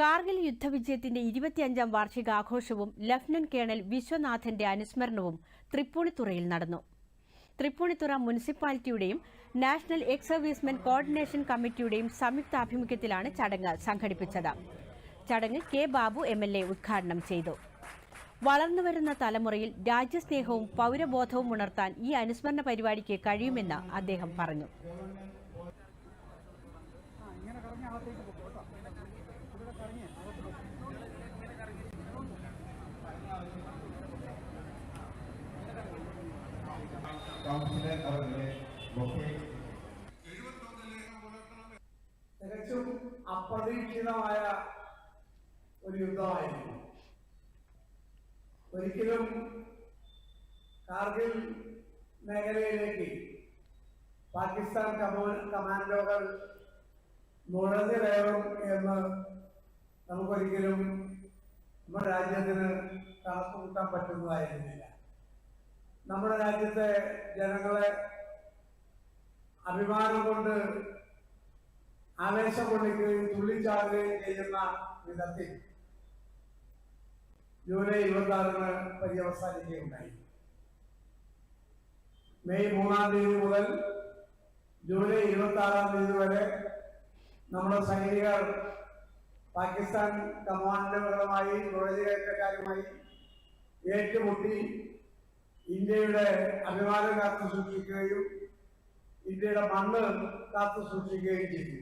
കാർഗിൽ യുദ്ധവിജയത്തിന്റെ ഇരുപത്തിയഞ്ചാം വാർഷികാഘോഷവും lieutenant colonel വിശ്വനാഥന്റെ അനുസ്മരണവും തൃപ്പൂണിത്തുറയിൽ നടന്നു. തൃപ്പൂണിത്തുറ മുനിസിപ്പാലിറ്റിയുടെയും നാഷണൽ എക്സ് സർവീസ്മെൻ കോർഡിനേഷൻ കമ്മിറ്റിയുടെയും സംയുക്താഭിമുഖ്യത്തിലാണ് ചടങ്ങ് സംഘടിപ്പിച്ചത്. ചടങ്ങ് K Babu M L A ഉദ്ഘാടനം ചെയ്തു. വളർന്നുവരുന്ന തലമുറയിൽ രാജ്യസ്നേഹവും പൗരബോധവും ഉണർത്താൻ ഈ അനുസ്മരണ പരിപാടിക്ക് കഴിയുമെന്ന് അദ്ദേഹം പറഞ്ഞു. കൗൺസിലർ അവരുടെ തികച്ചും അപ്രതീക്ഷിതമായ ഒരു യുദ്ധമായിരുന്നു. ഒരിക്കലും കാർഗിൽ മേഖലയിലേക്ക് പാകിസ്ഥാൻ കമോ- കമാൻഡോകൾ നുഴഞ്ഞു കയറും എന്ന് നമുക്കൊരിക്കലും നമ്മുടെ രാജ്യത്തിന് കണക്കുകൂട്ടാൻ പറ്റുന്നതായിരുന്നില്ല. നമ്മുടെ രാജ്യത്തെ ജനങ്ങളെ അഭിമാനം കൊണ്ട് ആവേശം കൊള്ളിക്കുകയും തുള്ളിച്ചാടുകയും ചെയ്യുന്ന വിധത്തിൽ ജൂലൈ ഇരുപത്തി ആറിന് പര്യവസാനിക്കുകയുണ്ടായി. മെയ് മൂന്നാം തീയതി മുതൽ ജൂലൈ ഇരുപത്തി ആറാം തീയതി വരെ നമ്മുടെ സൈനികർ പാകിസ്ഥാൻ കമാൻഡറുകളുമായി നുഴഞ്ഞുകയറ്റക്കാരുമായി ഏറ്റുമുട്ടി ഇന്ത്യയുടെ അഭിമാനം കാത്തു സൂക്ഷിക്കുകയും ഇന്ത്യയുടെ മണ്ണ് കാത്തു സൂക്ഷിക്കുകയും ചെയ്തു.